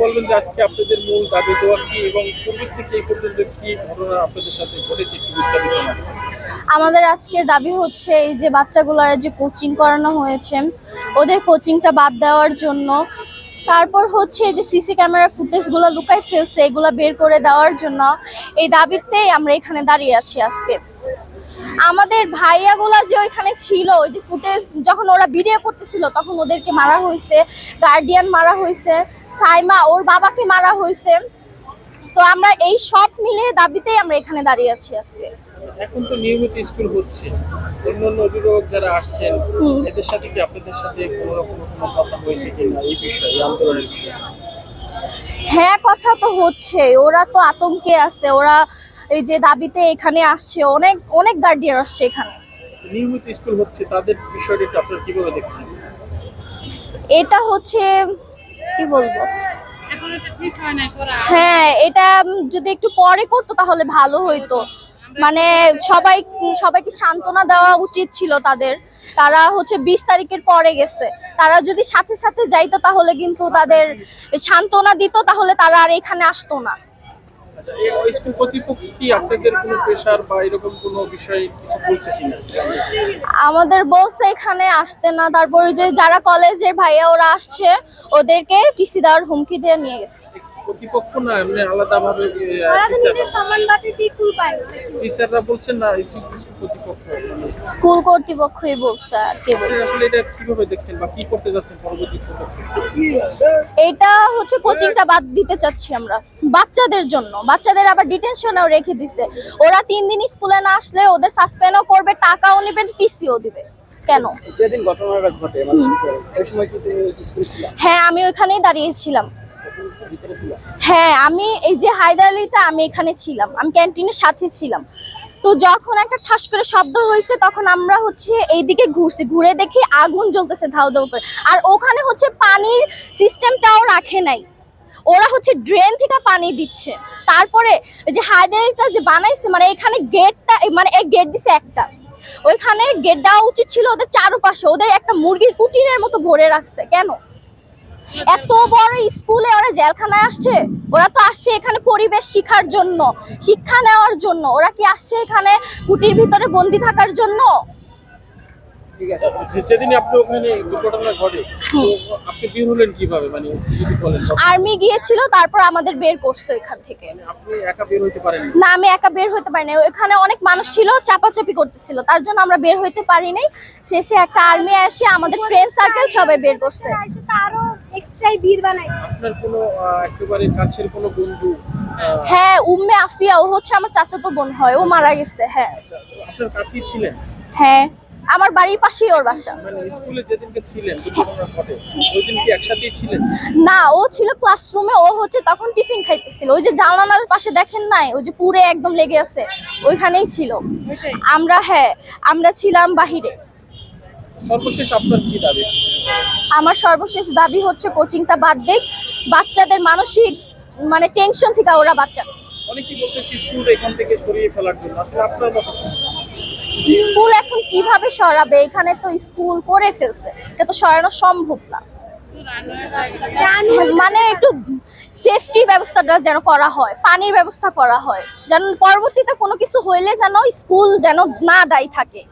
বলবেন যে আজকে আপনাদের মূল দাবি দেওয়া কি এবং পূর্বের থেকে এই পর্যন্ত কি ঘটনা আপনাদের সাথে ঘটেছে একটু বিস্তারিত আমাদের আজকের দাবি হচ্ছে এই যে বাচ্চাগুলোর যে কোচিং করানো হয়েছে, ওদের কোচিংটা বাদ দেওয়ার জন্য। তারপর হচ্ছে যে সিসি ক্যামেরার ফুটেজগুলো লুকাই ফেলছে, এগুলো বের করে দেওয়ার জন্য। এই দাবিতেই আমরা এখানে দাঁড়িয়ে আছি আজকে। আমাদের ভাইয়াগুলা যে ওইখানে ছিল ওই যে ফুটেজ যখন ওরা ভিডিও করতেছিল তখন ওদেরকে মারা হয়েছে গার্ডিয়ান মারা হয়েছে সাইমা ওর বাবাকে মারা হয়েছে। তো আমরা এই সব মিলে দাবিতেই আমরা এখানে দাঁড়িয়ে আছি আজকে। এখন তো নিয়মিত স্কুল হচ্ছে। অন্যান্য অভিভাবক যারা আসছেন এদের সাথে কি আপনাদের সাথে কোনো রকম কোনো কথা হয়েছে কিনা এই বিষয়ে আন্দোলনের হ্যাঁ কথা তো হচ্ছে ওরা তো আতঙ্কে আছে। ওরা এই যে দাবিতে এখানে আসছে অনেক অনেক গার্ডিয়ান আসছে এখানে। নিয়মিত স্কুল হচ্ছে তাদের বিষয়টা আপনারা কীভাবে দেখছেন? এটা হচ্ছে কি বলব? এখন এটা ঠিক হয় না করা হ্যাঁ এটা যদি একটু পরে করতো তাহলে ভালো হইতো। মানে সবাই সবাইকে সান্ত্বনা দেওয়া উচিত ছিল তাদের। তারা হচ্ছে বিশ তারিখের পরে গেছে। তারা যদি সাথে সাথে যাইতো তাহলে কিন্তু তাদের সান্ত্বনা দিত তাহলে তারা আর এখানে আসতো না। আচ্ছা এই স্কুল কর্তৃপক্ষ কি আপনাদের কোনো প্রেশার বা এরকম কোনো বিষয় কিছু বলছে কিনা? আমাদের বলছে এখানে আসতে না তারপরে যে যারা কলেজের ভাইয়া ওরা আসছে ওদেরকে টিসি দেওয়ার হুমকি দিয়ে নিয়ে গেছে। কর্তৃপক্ষ না এমনি আলাদাভাবে সম্মান বাঁচাতে কুল পায়? টিচাররা বলছেন না স্কুল স্কুল কর্তৃপক্ষই বলছে আর কে আসলে এটা কীভাবে দেখছেন বা কি করতে যাচ্ছেন পরবর্তী এটা হচ্ছে কোচিংটা বাদ দিতে চাচ্ছি আমরা। বাচ্চাদের জন্য। বাচ্চাদের আবার ডিটেনশনেও রেখে দিছে। ওরা তিন দিন স্কুলে না আসলে ওদের সাসপেন্ডও করবে টাকাও নেবে টিসিও দিবে। কেন? যেদিন ঘটনাটা ঘটে মানে ওই সময় কি তুমি স্কুল ছিল? হ্যাঁ আমি ওইখানেই দাঁড়িয়েছিলাম। হ্যাঁ আমি এই যে হায়দারালিটা আমি এখানে ছিলাম, আমি ক্যান্টিনের সাথে ছিলাম। তো যখন একটা ঠাস করে শব্দ হয়েছে, তখন আমরা হচ্ছে এইদিকে ঘুরছি, ঘুরে দেখি আগুন জ্বলতেছে ধাউ ধাউ করে। আর ওখানে হচ্ছে পানির সিস্টেমটাও রাখে নাই। ওরা হচ্ছে ড্রেন থেকে পানি দিচ্ছে। তারপরে এই যে হায়দারিটা যে বানাইছে মানে এখানে গেটটা মানে এক গেট দিছে একটা। ওইখানে গেট দেওয়া উচিত ছিল ওদের চারপাশে। ওদের একটা মুরগির কুটিরের মতো ভরে রাখছে। কেন? এত বড় স্কুলে ওরা জেলখানায় আসছে? ওরা তো আসছে এখানে পরিবেশ শিখার জন্য শিক্ষা নেওয়ার জন্য। ওরা কি আসছে এখানে কুটির ভিতরে বন্দি থাকার জন্য? ঠিক আছে যে- যেদিনই আপনি ওখানে দুর্ঘটনা ঘটে তো আপনি বের হলেন কীভাবে? মানে আর্মি গিয়েছিল তারপর আমাদের বের করছে এখান থেকে। মানে আপনি একা বের হইতে পারেন না আমি একা বের হতে পারি না ওখানে অনেক মানুষ ছিল চাপাচাপি করতেছিল। তার জন্য আমরা বের হইতে পারিনি। শেষে একটা আর্মি এসে আমাদের ফ্রেন্ড সার্কেল সবাই বের করছে। আরও এক্সট্রাই ভিড় বানাই। আপনার কোনো একেবারে কাছের কোনো বন্ধু হ্যাঁ উম্মে আফিয়া ও হচ্ছে আমার চাচাতো বোন হয় ও মারা গেছে হ্যাঁ। আপনার কাছেই ছিলেন? হ্যাঁ আমার বাড়ির পাশেই ওর বাসা। মানে স্কুলে যেদিনকে ছিলেন ওই দিন কি একসাথেই ছিলেন? না ও ছিল ক্লাসরুমে ও হচ্ছে তখন টিফিন খাইতেছিল। ওই যে জানালার পাশে দেখেন নাই ওই যে পুরে একদম লেগে আছে ওইখানেই ছিল। আমরা হ্যাঁ আমরা ছিলাম বাহিরে। সর্বশেষ আপনার কি দাবি? আমার সর্বশেষ দাবি হচ্ছে কোচিংটা বাদ দেখ বাচ্চাদের মানসিক মানে টেনশন থেকে ওরা বাচ্চা অনেকেই বলতেছে স্কুলটা এখান থেকে সরিয়ে ফেলার জন্য। আসলে আপনার স্কুল এখন কীভাবে সরাবে? এখানে তো স্কুল করে ফেলছে। এটা তো সরানো সম্ভব না। মানে একটু সেফটির ব্যবস্থাটা যেন করা হয় পানির ব্যবস্থা করা হয়। যেন পরবর্তীতে কোনো কিছু হইলে যেন স্কুল যেন না দায়ী থাকে।